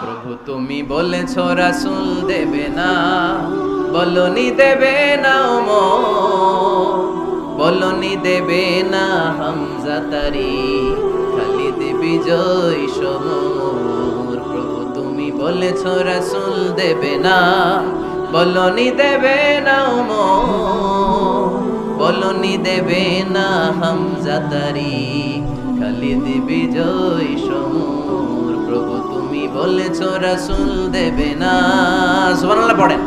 প্রভু তুমি বলেছ রাসুল দেবে না। বলনি দেবে না ওমর। বলনি দেবে না হামজা তারি। খালিদ বিজয় সমর। প্রভু তুমি বলেছ রাসুল দেবে না। বলনি দেবে না ওমর। বলনি দেবে না হামজা তারি। খালিদ বিজয় সমর। প্রভু তুমি বলেছ রাসুল দেবে না। সুবহানাল্লাহ পড়েন।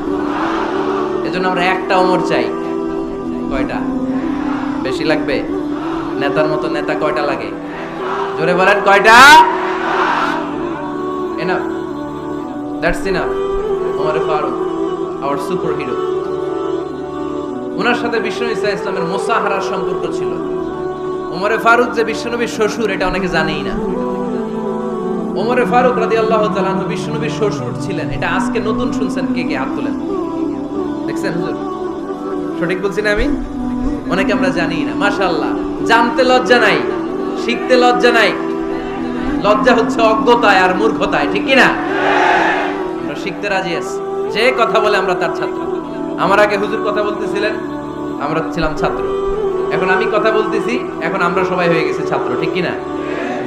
এজন্য আমরা একটা ওমর চাই। কয়টা? বেশি লাগবে? নেতার মতো নেতা কয়টা লাগে? জোরে বলেন, কয়টা? That's enough Omar Farooq our super hero ওনার সাথে বিষ্ণু ইসা ইসলামের মোসাহারার সম্পর্ক ছিল। ওমরে ফারুক যে বিশ্বনবীর শ্বশুর, এটা অনেকে জানেই না। ওমরে ফারুক রাদি আল্লাহ তালানহু বিশ্বনবীর শ্বশুর ছিলেন। এটা আজকে নতুন শুনছেন কে কে হাত তোলেন দেখছেন সঠিক বলছি না আমি? অনেকে আমরা জানি না, মাশাআল্লাহ। জানতে লজ্জা নাই, শিখতে লজ্জা নাই। লজ্জা হচ্ছে অজ্ঞতায় আর মূর্খতায়, ঠিক কি না আমরা শিখতে রাজি আছি। যে কথা বলে আমরা তার ছাত্র। আমার আগে হুজুর কথা বলতেছিলেন, আমরা ছিলাম ছাত্র। এখন আমি কথা বলতেছি, এখন আমরা সবাই হয়ে গেছে ছাত্র, ঠিক কি না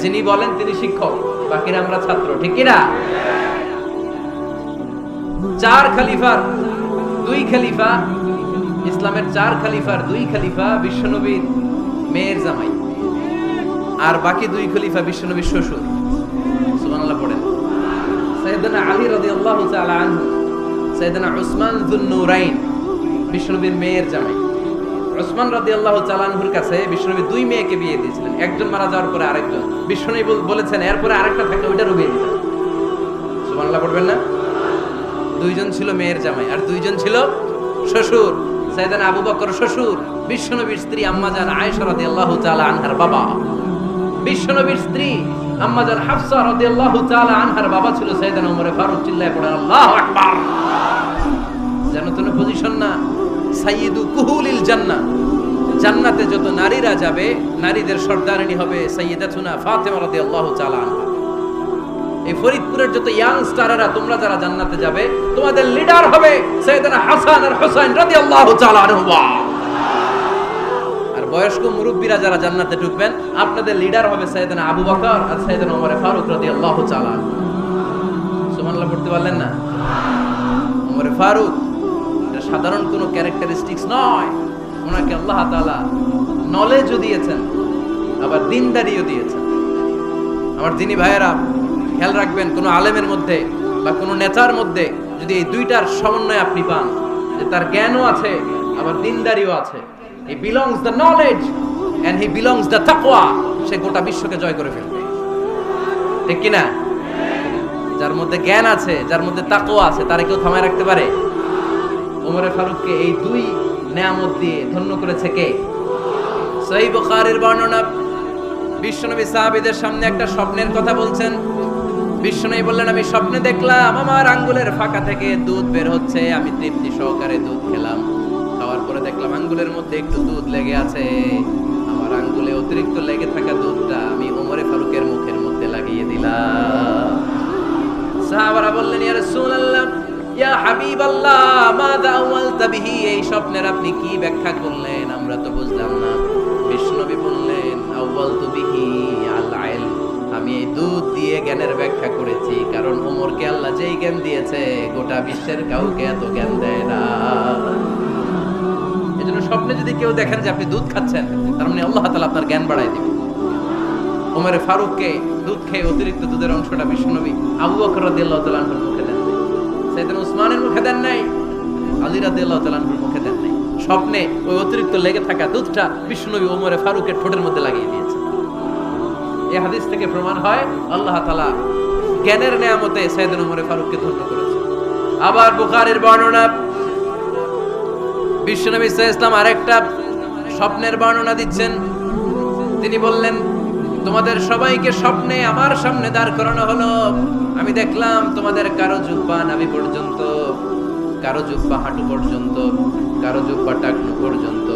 যিনি বলেন তিনি শিক্ষক। বাকিরা আমরা ছাত্র, ঠিক কি না চার খলিফার দুই খলিফা, ইসলামের চার খলিফার দুই খলিফা বিশ্বনবীর মেয়ের জামাই। আর বাকি দুই খলিফা বিশ্বনবীর শ্বশুর। সুবহানাল্লাহ, পড়েন। সাইয়েদনা আলী রাদিয়াল্লাহু তাআলা আনহু, সাইয়েদনা উসমান যুন্নুরাইন বিশ্বনবীর মেয়ের জামাই। উসমান রাদিয়াল্লাহু তাআলা আনহুর কাছে বিশ্বনবী দুই মেয়েকে বিয়ে দিয়েছিলেন। একজন মারা যাওয়ার পরে আরেকজন। বিশ্বনবী বল- বলেছেন, এরপরে আরেকটা থাকলে ওইটারও বিয়ে দিতেন সুবহানাল্লাহ পড়বেন না? দুইজন ছিল মেয়ের জামাই, আর দুইজন ছিল শ্বশুর। সাইদান আবু বকর শ্বশুর, বিশ্বনবীর স্ত্রী আম্মাজান আয়েশা রাদিয়াল্লাহু তাআলা আনহার বাবা। বিশ্বনবীর স্ত্রী আম্মাজান হাফসা রাদিয়াল্লাহু তাআলা আনহার বাবা ছিল সাইদান ওমর ফারুক, চিল্লায় পড়েন আল্লাহু আকবার! জানো তো পজিশন না। কুহুলিল জান্নাহ। জান্নাতে যত নারীরা যাবে, নারীদের সর্দারিনী হবে সাইয়্যিদাতুনা ফাতেমা রাদিয়াল্লাহু তাআলা আনহা। এই ফরিদপুরের যত ইয়াং স্টারেরা তোমরা যারা জান্নাতে যাবে, তোমাদের লিডার হবে হাসান আর আর বয়স্ক মুরব্বীরা যারা জান্নাতে ঢুকবেন, আপনাদের লিডার হবে সৈয়দনা আবু বকর আর ওমর ফারুক রাদিয়াল্লাহু পড়তে পারলেন না? ওমর ফারুক সাধারণ কোনো ক্যারেক্টারিস্টিক্স নয়। ওনাকে আল্লাহ তাআলা নলেজও দিয়েছেন, আবার দিনদারিও দিয়েছেন। আমার দিনী ভাইয়েরা, খেয়াল রাখবেন, কোনো আলেমের মধ্যে বা কোনো নেতার মধ্যে যদি এই দুইটার সমন্বয় আপনি পান, যে তার জ্ঞানও আছে, আবার দিনদারিও আছে। He belongs the knowledge and he belongs the তাকওয়া সে গোটা বিশ্বকে জয় করে ফেলবে। ঠিক কি না যার মধ্যে জ্ঞান আছে, যার মধ্যে তাকওয়া আছে, তারে কেউ থামায় রাখতে পারে? ওমরে ফারুককে এই দুই নেয়ামত দিয়ে ধন্য করেছে কে? সহিহ বুখারীর বর্ণনা, বিশ্বনবী সাহাবীদের সামনে একটা স্বপ্নের কথা বলছেন। বিশ্বনবী বললেন, আমি স্বপ্নে দেখলাম, আমার আঙ্গুলের ফাঁকা থেকে দুধ বের হচ্ছে, আমি তৃপ্তি সহকারে দুধ খেলাম। খাওয়ার পরে দেখলাম আঙ্গুলের মধ্যে একটু দুধ লেগে আছে। আমার আঙ্গুলে অতিরিক্ত লেগে থাকা দুধটা আমি ওমরে ফারুকের মুখের মধ্যে লাগিয়ে দিলাম। সাহাবারা বললেন, ইয়া রাসূলুল্লাহ দুধ কারণ আল্লাহ যেই জ্ঞান দিয়েছে, গোটা বিশ্বের কাউকে এত জ্ঞান দেয় না। এজন্য স্বপ্নে যদি কেউ দেখেন যে আপনি দুধ খাচ্ছেন, তার মানে আল্লাহ তাআলা আপনার জ্ঞান বাড়ায় দিবে ওমরে ফারুককে দুধ খেয়ে অতিরিক্ত দুধের অংশটা বিশ্বনবী আবু বকর রাদিয়াল্লাহু মুখে দেন নাই সাইয়েদনা উসমানের মুখে দেন নাই, আলী রাদিয়াল্লাহু তাআলার মুখে দেন নাই। স্বপ্নে ওই অতিরিক্ত লেগে থাকা দুধটা ওমরে ফারুকের ঠোঁটের মধ্যে লাগিয়ে দিয়েছে। এই হাদিস থেকে প্রমাণ হয়, আল্লাহ তাআলা জ্ঞানের নেয়ামতে সাইয়েদনা ওমরে ফারুককে ধন্য করেছে আবার বুখারীর বর্ণনা, বিশ্বনবী ইসলাম আরেকটা স্বপ্নের বর্ণনা দিচ্ছেন। তিনি বললেন, তোমাদের সবাইকে স্বপ্নে আমার সামনে দাঁড় করানো হলো। আমি দেখলাম তোমাদের কারও জুব্বা নাভি পর্যন্ত, কারও জুব্বা হাঁটু পর্যন্ত, কারও জুব্বা টাকনু পর্যন্ত।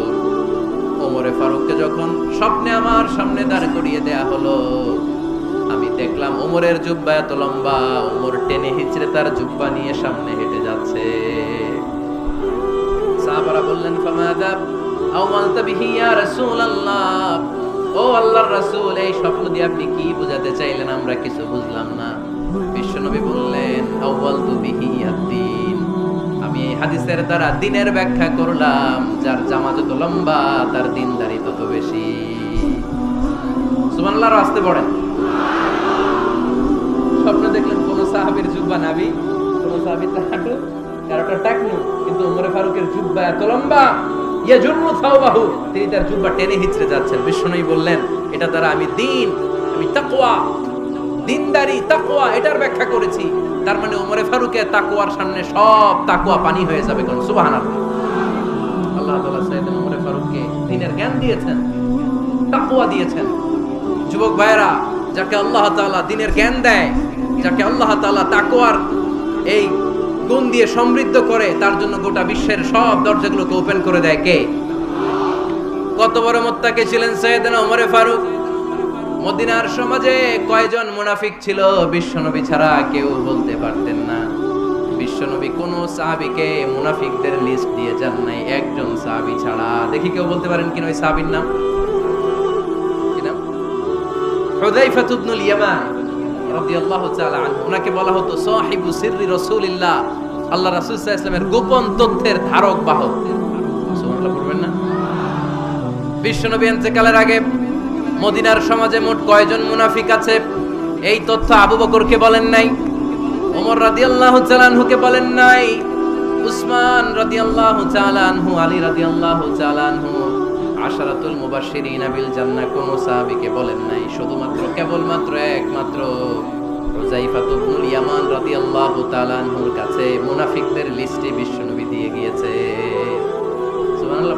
ওমরে ফারুককে যখন স্বপ্নে আমার সামনে দাঁড় করিয়ে দেয়া হলো, আমি দেখলাম ওমরের জুব্বা এত লম্বা, ওমর টেনে হিচড়ে তার জুব্বা নিয়ে সামনে হেঁটে যাচ্ছে। সাহাবারা বললেন ফামাদা আওয়ালতা বিহি ইয়া রাসূলুল্লাহ? ও আল্লাহর রাসূল, এই স্বপ্ন দিয়ে আপনি কি বোঝাতে চাইলেন? আমরা কিছু বুঝলাম না। আমি হাদিসের দ্বারা দিনের ব্যাখ্যা করলাম, যার জামা যত লম্বা, তার তত বেশি। আসতে পড়েন। স্বপ্ন দেখলেন কোন জুব্বা নাবি কোন কারোটা টাকনু, কিন্তু উমরে ফারুকের জুব্বা এত লম্বা থাওবাহু তিনি তার জুব্বা টেনে হিচড়ে যাচ্ছেন। বিষ্ণুই বললেন, এটা দ্বারা আমি দিন, আমি তাকওয়া দিনদারি, তাকওয়া, এটার ব্যাখ্যা করেছি। তার মানে উমরে ফারুকের তাকওয়ার সামনে সব তাকওয়া পানি হয়ে যাবে কোন, সুবহানাল্লাহ। আল্লাহ তাআলা সাইয়েদ উমরে ফারুককে দিনের জ্ঞান দিয়েছেন, তাকওয়া দিয়েছেন। যুবক ভাইরা যাকে আল্লাহ তাআলা দিনের জ্ঞান দেয়, যাকে আল্লাহ তাআলা তাকওয়ার এই গুণ দিয়ে সমৃদ্ধ করে, তার জন্য গোটা বিশ্বের সব দরজাগুলোকে ওপেন করে দেয় কে? কত বড় মোত্তাকে ছিলেন সৈয়দনা ওমরে ফারুক? মদিনার সমাজে কয়জন মুনাফিক ছিল? বিশ্বনবী ছাড়া কেউ বলতে পারতেন না। বিশ্বনবী কোন সাহাবীকে মুনাফিকদের লিস্ট দিয়ে যান নাই। একজন সাহাবী ছাড়া। দেখি কেউ বলতে পারেন কিনা ওই সাহাবীর নাম? বলা হতো আল্লাহ গোপন তথ্যের ধারক, বাহক। বিশ্বনবী ইন্তেকালের আগে মদিনার সমাজে মোট কয়জন মুনাফিক আছে? এই তথ্য আবু বকরকে বলেন নাই, ওমর রাদিয়াল্লাহু তাআলা আনহুকে বলেন নাই, উসমান রাদিয়াল্লাহু তাআলা আনহু, আলী রাদিয়াল্লাহু তাআলা আনহু, আশারাতুল মুবাশশিরিনা বিল জান্নাহ, কোন সাহাবীকে বলেন নাই। শুধুমাত্র কেবলমাত্র একমাত্র হুযাইফা ইবনুল ইয়ামান রাদিয়াল্লাহু তাআলা আনহুর কাছে মুনাফিকদের লিস্টে বিশ্বনবী দিয়ে গিয়েছে। সুবহানাল্লাহ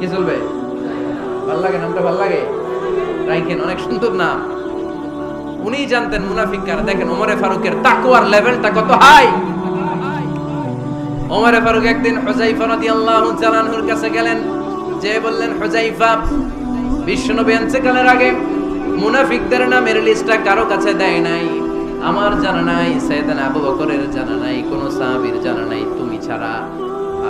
কি চলবে? ভালো লাগে, নামটা ভালো লাগে? রাইখেন, অনেক সুন্দর নাম। উনি জানতেন মুনাফিক কারা। দেখেন, ওমরে ফারুকের তাকওয়ার লেভেলটা কত হাই! ওমরে ফারুক একদিন হুজাইফা রাদিয়াল্লাহু কাছে গেলেন। যে বললেন হুজাইফা বিশ্বনবী ইন্তেকালের আগে মুনাফিকদের নামের লিস্টটা কারও কাছে দেয় নাই। আমার জানা নাই সাইয়েদানা আবু বকরের জানা নাই, কোন সাহাবীর জানা নাই, তুমি ছাড়া।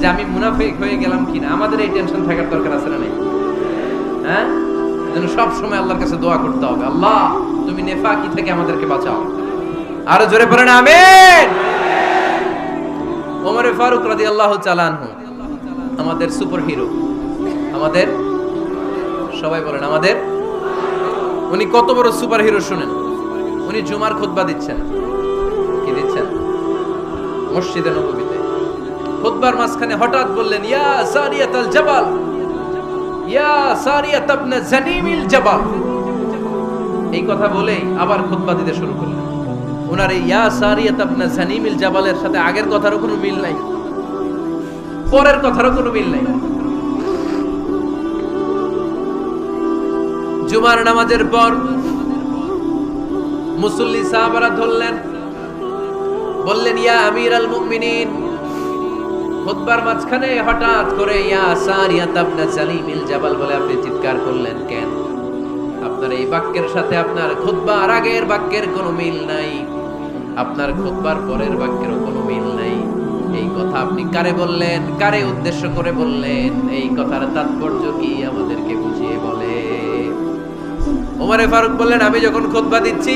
যে আমি মুনাফিক হয়ে গেলাম কিনা? আমাদের এই টেনশন থাকার দরকার আছে না নাই? হ্যাঁ? সব সময় আল্লাহর কাছে দোয়া করতে হবে। আল্লাহ, তুমি নেফাকি থেকে আমাদেরকে বাঁচাও। আরও জোরে পড়েন আমিন! ওমরে ফারুক রাদিয়াল্লাহু তাআলা আনহু, আমাদের সুপার হিরো আমাদের? সবাই বলেন, আমাদের? উনি কত বড় সুপার হিরো শুনেন? উনি জুমার খুতবা দিচ্ছেন। কি দিচ্ছেন? মসজিদে নববীতে খুতবার মাঝখানে হঠাৎ বললেন, ইয়া সারিয়াতাল জাবাল, ইয়া সারিয়াত ইবনে জানিমিল জাবাল। এই কথা বলেই আবার খুতবা দিতে শুরু করলেন। ওনার এই ইয়া সারিয়াত ইবনে জানিমিল জাবালের সাথে আগের কথারও কোনো মিল নাই, পরের কথারও কোনো মিল নাই। জুমার নামাজের পর মুসল্লি সাহাবারা ধরলেন, বললেন, ইয়া আমির আল মুমিনিন খুতবার মাঝখানে হঠাৎ করে ইয়া সারিয়া তাবনা সালিমিল জাবাল বলে আপনি চিৎকার করলেন কেন? আপনার এই বাক্যের সাথে আপনার খুতবার আগের বাক্যের কোনো মিল নাই। আপনার খুতবার পরের বাক্যেরও কোনো মিল নাই। এই কথা আপনি কারে বললেন? কারে উদ্দেশ্য করে বললেন? এই কথার তাৎপর্য কি আমাদেরকে বুঝিয়ে বলে? ওমরে ফারুক বললেন, আমি যখন খুতবা দিচ্ছি,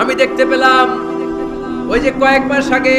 আমি দেখতে পেলাম, ওই যে কয়েক মাস আগে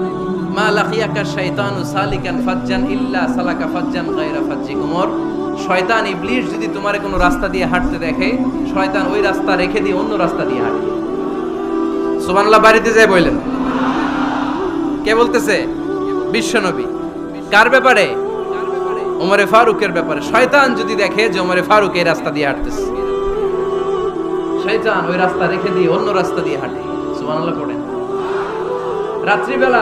মা শাইতানু সালিকান ফাজ্জান ইল্লা সালাকা ফাজ্জান শয়তান যদি রাস্তা দিয়ে হাঁটতে দেখে, শয়তান ওই রাস্তা রেখে দিয়ে অন্য রাস্তা দিয়ে হাঁটে। বাড়িতে যায় বললেন কে বলতেছে? বিশ্বনবী কার ব্যাপারে? ফারুকের ব্যাপারে। শয়তান যদি দেখে যে ওমরে ফারুক এই রাস্তা দিয়ে হাঁটতেছে। শয়তান ওই রাস্তা রেখে দিয়ে অন্য রাস্তা দিয়ে হাঁটে। পড়েন। রাত্রিবেলা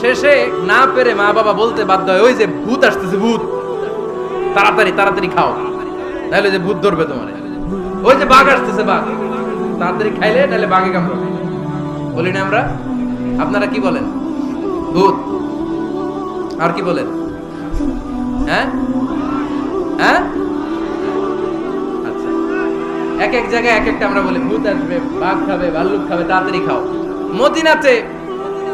শেষে না পেরে মা বাবা বলতে বাধ্য হয়, ওই যে ভূত আসতেছে, ভূত। তাড়াতাড়ি তাড়াতাড়ি খাও। নাহলে যে ভূত ধরবে তোমার। ওই যে বাঘ আসতেছে, বাঘ। তাড়াতাড়ি খাইলে, নাহলে বাঘে কামড়াবে। বলি না আমরা? আপনারা কি বলেন? ভূত। আর কি বলেন? হ্যাঁ? হ্যাঁ? আচ্ছা। এক এক জায়গায় এক একটা আমরা বলি, ভূত আসবে, বাঘ খাবে, ভাল্লুক খাবে, তাড়াতাড়ি খাও। মদিনাতে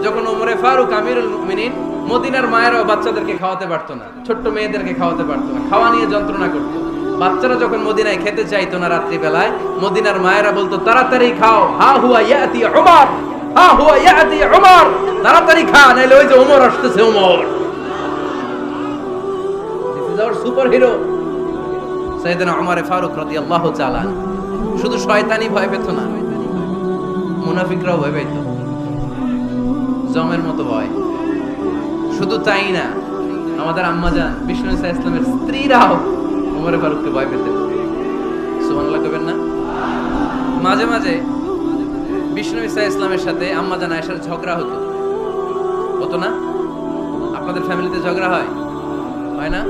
যখন ওমরে ফারুক আমিরুল মুমিনিন মদিনার মায়েরাও বাচ্চাদেরকে খাওয়াতে পারতো না, ছোট্ট মেয়েদেরকে খাওয়াতে পারতো না, খাওয়া নিয়ে যন্ত্রণা করতো। বাচ্চারা যখন মদিনায় খেতে চাইতো না রাত্রি বেলায় মদিনার মায়েরা বলতো, তাড়াতাড়ি খাও, হা হুয়া ইয়াতি উমর, হা হুয়া ইয়াতি উমর, তাড়াতাড়ি খা, নাইলে ওই যে ওমর আসতেছে ওমর সুপার হিরো সাইয়েদনা ওমর ফারুক রাদিয়াল্লাহু তাআলা শুধু শয়তানি ভয় পেত না, মুনাফিকরাও ভয় পেত জমের মতো ভয় শুধু তাই না, আমাদের আম্মা জান বিষ্ণু ইসা ইসলামের স্ত্রীরাও উমরে ফারুককে ভয় পেতেন। সুবহানাল্লাহ কবেন না? মাঝে মাঝে বিষ্ণু ইসা ইসলামের সাথে আম্মা জান আয়েশার ঝগড়া হতো। হতো না? আপনাদের ফ্যামিলিতে ঝগড়া হয়? হয় না?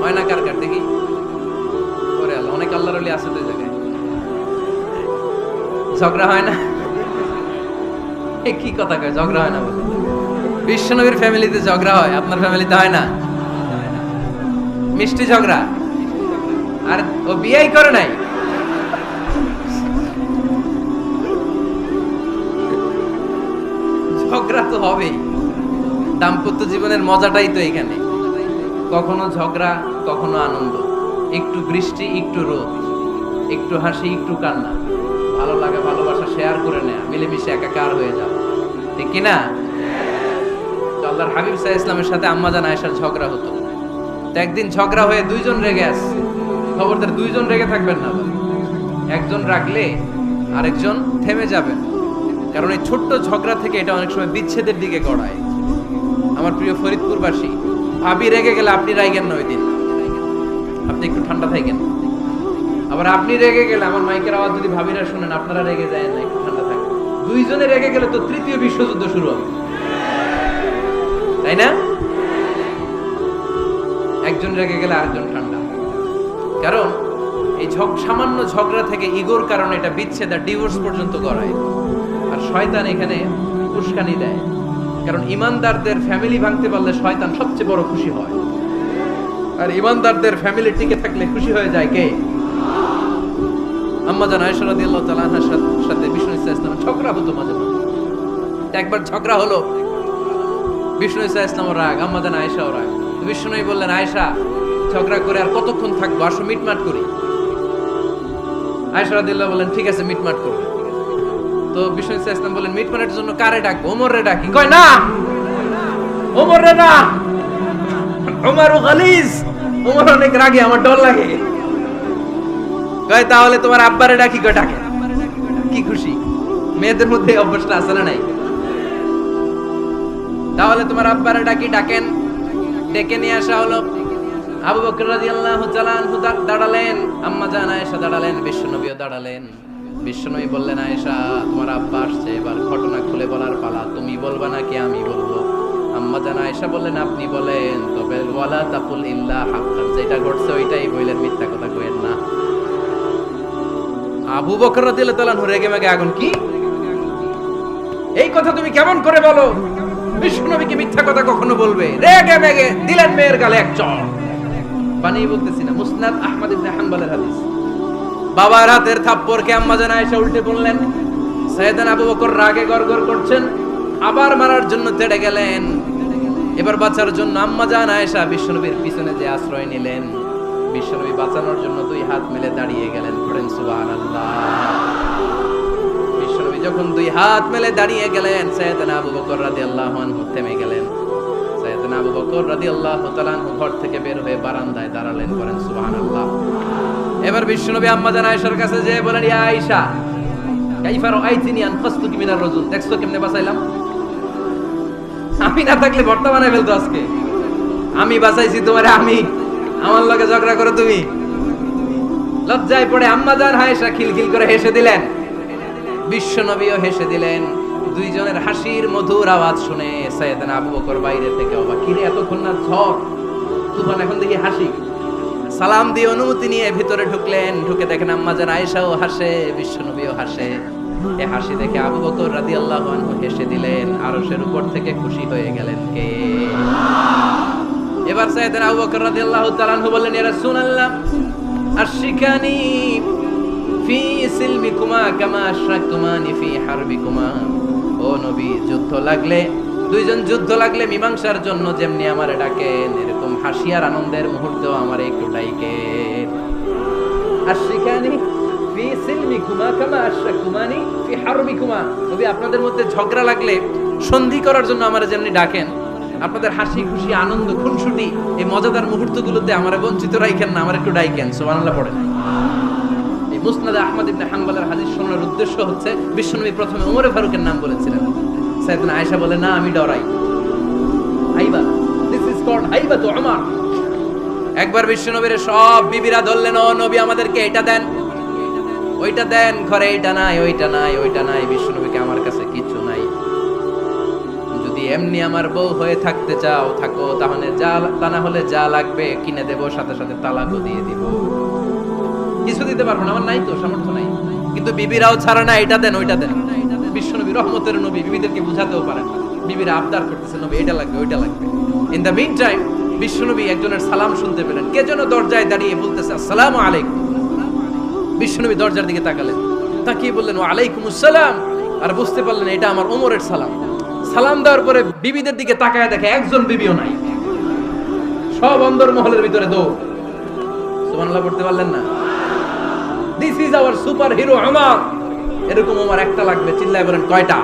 হয় না কার কার? দেখি। ওরে আল্লাহ, অনেক আল্লাহর আছে তো জায়গায়। ঝগড়া হয় না? কি কথা কয়? ঝগড়া হয় না বলে বিশ্বনবীর ফ্যামিলিতে ঝগড়া হয়, আপনার ফ্যামিলিতে হয় না? মিষ্টি ঝগড়া? আর ও বিয়েই করে নাই? ঝগড়া তো হবেই। দাম্পত্য জীবনের মজাটাই তো এখানে। কখনো ঝগড়া, কখনো আনন্দ। একটু বৃষ্টি, একটু রোদ। একটু হাসি, একটু কান্না। ভালো লাগা ভালোবাসা শেয়ার করে নেয়া, মিলেমিশে একাকার হয়ে যাও। ঠিক কি না তো আল্লাহর হাবিব সাহা ইসলামের সাথে আম্মাজান আয়েশার ঝগড়া হতো। তো একদিন ঝগড়া হয়ে দুইজন রেগে আসছে। খবরদার, দুইজন রেগে থাকবেন না। একজন রাখলে আরেকজন থেমে যাবেন। কারণ এই ছোট্ট ঝগড়া থেকে এটা অনেক সময় বিচ্ছেদের দিকে গড়ায়। আমার প্রিয় ফরিদপুরবাসী, ভাবি রেগে গেলে আপনি রাইগেন না ওই দিন। আপনি একটু ঠান্ডা থাকেন। আবার আপনি রেগে গেলে, আমার মাইকের আওয়াজ যদি ভাবিরা শুনেন, আপনারা রেগে যায় না, একটু ঠান্ডা থাকেন। দুইজনে রেগে গেলে তো তৃতীয় বিশ্বযুদ্ধ শুরু হবে। তাই না? একজন রেগে গেলে আরেকজন ঠান্ডা। কারণ, এই ঝগ, সামান্য ঝগড়া থেকে ইগোর কারণে এটা বিচ্ছেদ আর ডিভোর্স পর্যন্ত করায় আর শয়তান এখানে উস্কানি দেয়। কারণ ইমানদারদের ফ্যামিলি ভাঙতে পারলে শয়তান সবচেয়ে বড় খুশি হয়। আর ইমানদারদের ফ্যামিলি টিকে থাকলে খুশি হয়ে যায় কে? আম্মা জান আয়েশা আনহার সাথে- বিষ্ণু ইসা ঝগড়া হতো মাঝে মাঝে। একবার ঝগড়া হলো, বিষ্ণু ইসা রাগ, আম্মা জান আয়েশাও রাগ। তো বিষ্ণুই বললেন, আয়েশা, ঝগড়া করে আর কতক্ষণ থাকব? আসো, মিটমাট করি। বললেন, ঠিক আছে, মিটমাট করব। তো বিষ্ণু ইসা ইসলাম বললেন, মিটমাটের জন্য কারে ডাকবো? ওমর রে ডাকি। কয়, না ওমর রে না, ওমর গালিজ। ওমর অনেক রাগে, আমার ডর লাগে। কয়, তাহলে তোমার আব্বারে ডাকি কি খুশি। মেয়েদের মধ্যে অভ্যাসটা নাই? তাহলে তোমার আব্বারে ডাকি, ডাকেন। ডেকে নিয়ে আসা হলো। আবু বকর দাঁড়ালেন। আম্মা জান আয়েশা দাঁড়ালেন, বিশ্বনবীও দাঁড়ালেন। বিশ্বনবী বললেন, আয়েশা, তোমার আব্বা আসছে, এবার ঘটনা খুলে বলার পালা। তুমি বলবা নাকি আমি বলব? আম্মা জান আয়েশা বললেন, আপনি বলেন। তবে ওয়ালা ইল্লা যেটা ঘটছে ওইটাই বললেন মিথ্যা কথা কইেন আবু বকর রাদিয়াল্লাহু তাআলা রেগে মেগে আগুন কি? এই কথা তুমি কেমন করে বলো? বিষ্ণুনবীকে মিথ্যা কথা কখনো বলবে? রেগে মেগে দিলেন মেয়ের গালে এক চড় বানিয়ে বলতেছি না, মুসনাদ আহমদ ইবনে হানবলের হাদিস। বাবার হাতের থাপ্পড়কে আম্মা জান আয়েশা উল্টে বললেন, সাইয়েদান আবু বকর রাগে গড়গড় করছেন, আবার মারার জন্য তেড়ে গেলেন। এবার বাঁচার জন্য আম্মা জান আয়েশা বিশ্বনবীর পিছনে যে আশ্রয় নিলেন। বিশ্বনবী বাঁচানোর জন্য দুই হাত মিলে দাঁড়িয়ে গেলেন পড়েন সুবহানাল্লাহ। বিশ্বনবী যখন দুই হাত মেলে দাঁড়িয়ে গেলেন, সৈয়দনা আবু বকর রাদিয়াল্লাহু আনহু থেমে গেলেন। আবু বকর রাদিয়াল্লাহু তাআলা আনহু ঘর থেকে বের হয়ে বারান্দায় দাঁড়ালেন করেন সুবহানাল্লাহ। এবার বিশ্বনবী আম্মা আয়েশার কাছে যেয়ে বলেন, ইয়া আয়েশা, কাইফা রাআইতিনি রাজুল? দেখছ কেমনে বাঁচাইলাম? আমি না থাকলে ভর্তা ফেলতো আজকে। আমি বাঁচাইছি তোমারে, আমি। আমার লগে ঝগড়া করো তুমি। লজ্জায় পড়ে আম্মা জান আয়েশা খিলখিল করে হেসে দিলেন। বিশ্বনবীও হেসে দিলেন। দুইজনের হাসির মধুর আওয়াজ শুনে সাইয়েদানা আবু বকর বাইরে থেকে অবাক। কিরে এতক্ষণ না ঝড়? তুফান এখন দেখি হাসি। সালাম দিয়ে অনুমতি নিয়ে ভিতরে ঢুকলেন। ঢুকে দেখেন আম্মা জান আয়েশাও হাসে, বিশ্বনবীও হাসে। এ হাসি দেখে আবু বকর রাদিয়াল্লাহু আনহু হেসে দিলেন। আরশের উপর থেকে খুশি হয়ে গেলেন কে? এবার সাইয়েদানা আবু বকর রাদিয়াল্লাহু তাআলা আনহু বললেন, ইয়া রাসূলুল্লাহ আশিকানি ফি সিলমিকুমা কামা আশরাকতুমানি ফি হারবিকুমা। ও নবী, যুদ্ধ লাগলে, দুইজন যুদ্ধ লাগলে মীমাংসার জন্য যেমনি আমারে ডাকেন, এরকম হাসি আর আনন্দের মুহূর্তেও আমার একটু ডাইকেন। আশিকানি ফি সিলমিকুমা কামা আশরাকতুমানি ফি হারবিকুমা। নবী, আপনাদের মধ্যে ঝগড়া লাগলে সন্ধি করার জন্য আমারে যেমনি ডাকেন। আপনাদের হাসি খুশি, আনন্দ, খুনসুটি এই মজাদার মুহূর্তগুলোতে আমারে বঞ্চিত রাইখেন না, আমার একটু ডাইকেন পড়েন। এই আহমদ ইবনে হানবলের হাদিস শোনার উদ্দেশ্য হচ্ছে, বিশ্বনবী প্রথমে ওমরে ফারুকের নাম বলেছিলেন। সাইয়েদনা আয়েশা বলে, না, আমি ডরাই। হাইবা দিস ইজ কল্ড হাইবা তো আমার একবার বিশ্বনবীর সব বিবিরা ধরলেন, ও নবী, আমাদেরকে এটা দেন। ওইটা দেন, ঘরে এইটা নাই, ওইটা নাই ওইটা নাই। বিশ্বনবীকে এমনি আমার বউ হয়ে থাকতে চাও, থাকো, তাহলে যা, তা না হলে যা লাগবে কিনে দেবো, সাথে সাথে তালাকও দিয়ে দিব। কিছু দিতে পারব না, আমার নাই তো, সামর্থ্য নাই। কিন্তু বিবিরাও ছাড়া না এটা দেন, ওইটা দেন। রহমতের নবী, বিবিদেরকে বুঝাতেও আবদার করতেছে, নবী, এটা লাগবে, ওইটা লাগবে। ইন দ্য মিন টাইম একজনের সালাম শুনতে পেলেন। কে যেন দরজায় দাঁড়িয়ে বলতেছে, আসসালামু আলাইকুম। বিশ্বনবী দরজার দিকে তাকালেন। তাকিয়ে বললেন ওয়ালাইকুম আসসালাম আর বুঝতে পারলেন, এটা আমার ওমরের সালাম। সালাম দেওয়ার পরে বিবিদের দিকে তাকায় দেখে একজন বিবিও নাই। সব অন্দর মহলের ভিতরে দৌড়। পড়তে পারলেন না? This is our super hero আমার এরকম আমার একটা লাগবে, চিল্লায় বলেন, কয়টা?